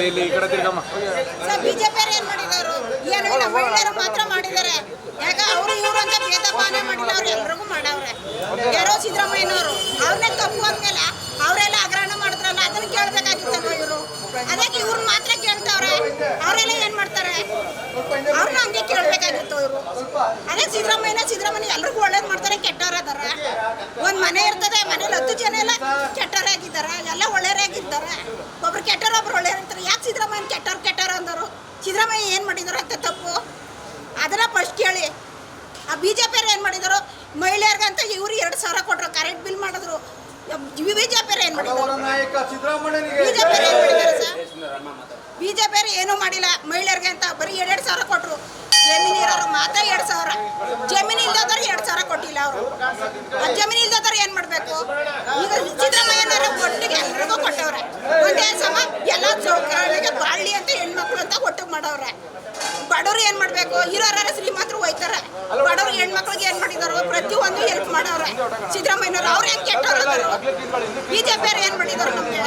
ಇಲ್ಲಿ ಇಲ್ಲಿ ಏನ್ ಮಾಡಿದಾರು ಏನೋ ಮಾತ್ರ ಮಾಡಿದ್ದಾರೆ ಯಾಕ ಅವರು ಇವ್ರು ಅಂತ ಭೇದ ಭಾವನೆ ಮಾಡಿಲ್ಲ ಅವ್ರು ಎಲ್ರಿಗೂ ಮಾಡವ್ರೆ ಯಾರೋ ಸಿದ್ದರಾಮಯ್ಯನವರು ಅವ್ರನ್ನೇ ತಪ್ಪು ಅಂದ್ಮೇಲೆ ಅವರೆಲ್ಲ ಅಗ್ರಹಣ ಮಾಡಿದ್ರಲ್ಲ ಅದನ್ನ ಕೇಳ್ಬೇಕಾಗಿತ್ತಲ್ವ ಇವರು ಅದಕ್ಕೆ ಇವ್ರನ್ನ ಮಾತ್ರ ಕೇಳ್ತಾವ್ರೆ ಅವರೆಲ್ಲ ಏನ್ ಮಾಡ್ತಾರೆ ಅವ್ರನ್ನ ಹಂಗೆ ಕೇಳ್ಬೇಕಾಗಿತ್ತು ಇವರು ಅದೇ ಸಿದ್ದರಾಮಯ್ಯನ ಸಿದ್ದರಾಮಯ್ಯ ಎಲ್ರಿಗೂ ಒಳ್ಳೇದ್ ಮಾಡ್ತಾರೆ ಕೆಟ್ಟವ್ರ ಅದಾರ ಒಂದ್ ಮನೆ ಇರ್ತದೆ ಮನೇಲಿ ಹತ್ತು ಜನ ಎಲ್ಲ ಕೆಟ್ಟರಾಗಿದ್ದಾರೆ ಎಲ್ಲ ಒಳ್ಳೆಯವರಾಗಿದ್ದಾರೆ. ಒಬ್ರು ಕೆಟ್ಟರು ಒಬ್ರು ಒಳ್ಳೆಯ ಇರ್ತಾರೆ ಯಾಕೆ ಸಿದ್ದರಾಮಯ್ಯನ ಕೆಟ್ಟರು ಕೆಟ್ಟರು ಅಂದರು? ಸಿದ್ದರಾಮಯ್ಯ ಏನು ಮಾಡಿದಾರೆ ಅಂತ ತಪ್ಪು? ಅದನ್ನ ಫಸ್ಟ್ ಕೇಳಿ. ಆ ಬಿ ಜೆ ಪಿಯವ್ರು ಏನು ಮಾಡಿದರು? ಮಹಿಳೆಯರಿಗಂತ ಇವ್ರು ಎರಡು ಸಾವಿರ ಕೊಟ್ಟರು ಕರೆಂಟ್ ಬಿಲ್ ಮಾಡಿದ್ರು. ಬಿ ಜೆ ಪಿಯವ್ರು ಏನು ಮಾಡಿದ್ರು? ಬಿ ಜೆ ಪಿಯವ್ರು ಏನು ಮಾಡಿದ್ದಾರೆ ಸರ್? ಬಿ ಜೆ ಪಿಯವ್ರು ಏನೂ ಮಾಡಿಲ್ಲ. ಮಹಿಳೆಯರಿಗೆ ಅಂತ ಬರೀ ಎರಡು ಸಾವಿರ ಕೊಟ್ಟರು ಜಮೀನು ಇರೋರು ಮಾತ್ರ ಎರಡು ಸಾವಿರ. ಜಮೀನು ಇಲ್ಲದವ್ರು ಎರಡು ಸಾವಿರ ಕೊಟ್ಟಿಲ್ಲ ಅವರು ಆ ಜಮೀನು ಇಲ್ದವ್ರು ಏನು ಮಾಡಬೇಕು ಈಗ ಸಿದ್ದರಾಮಯ್ಯನವರ ಒಟ್ಟಿಗೆ ಎಲ್ರಿಗೂ ಕೊಟ್ಟವ್ರೆ ಒಂದೇ ಸಮ ಎಲ್ಲ ಸೌಕರ್ಯಗಳಿಗೆ ಬಾಳ್ಲಿ ಅಂತ ಹೆಣ್ಮಕ್ಳು ಅಂತ ಒಟ್ಟಿಗೆ ಮಾಡವ್ರೆ. ಬಡವ್ರು ಏನು ಮಾಡಬೇಕು? ಇರೋರ ಶ್ರೀಮಂತರು ಹೋಯ್ತಾರೆ? ಬಡವ್ರು ಹೆಣ್ಮಕ್ಳಿಗೆ ಏನು ಮಾಡಿದಾರೋ ಪ್ರತಿಯೊಂದು ಹೆಲ್ಪ್ ಮಾಡವ್ರೆ. ಸಿದ್ದರಾಮಯ್ಯನವ್ರು ಅವ್ರು ಏನು ಕೆಟ್ಟವ್ರು ಬಿಜೆಪಿ ಏನ್ ಏನು ಮಾಡಿದಾರೆ ನಮಗೆ?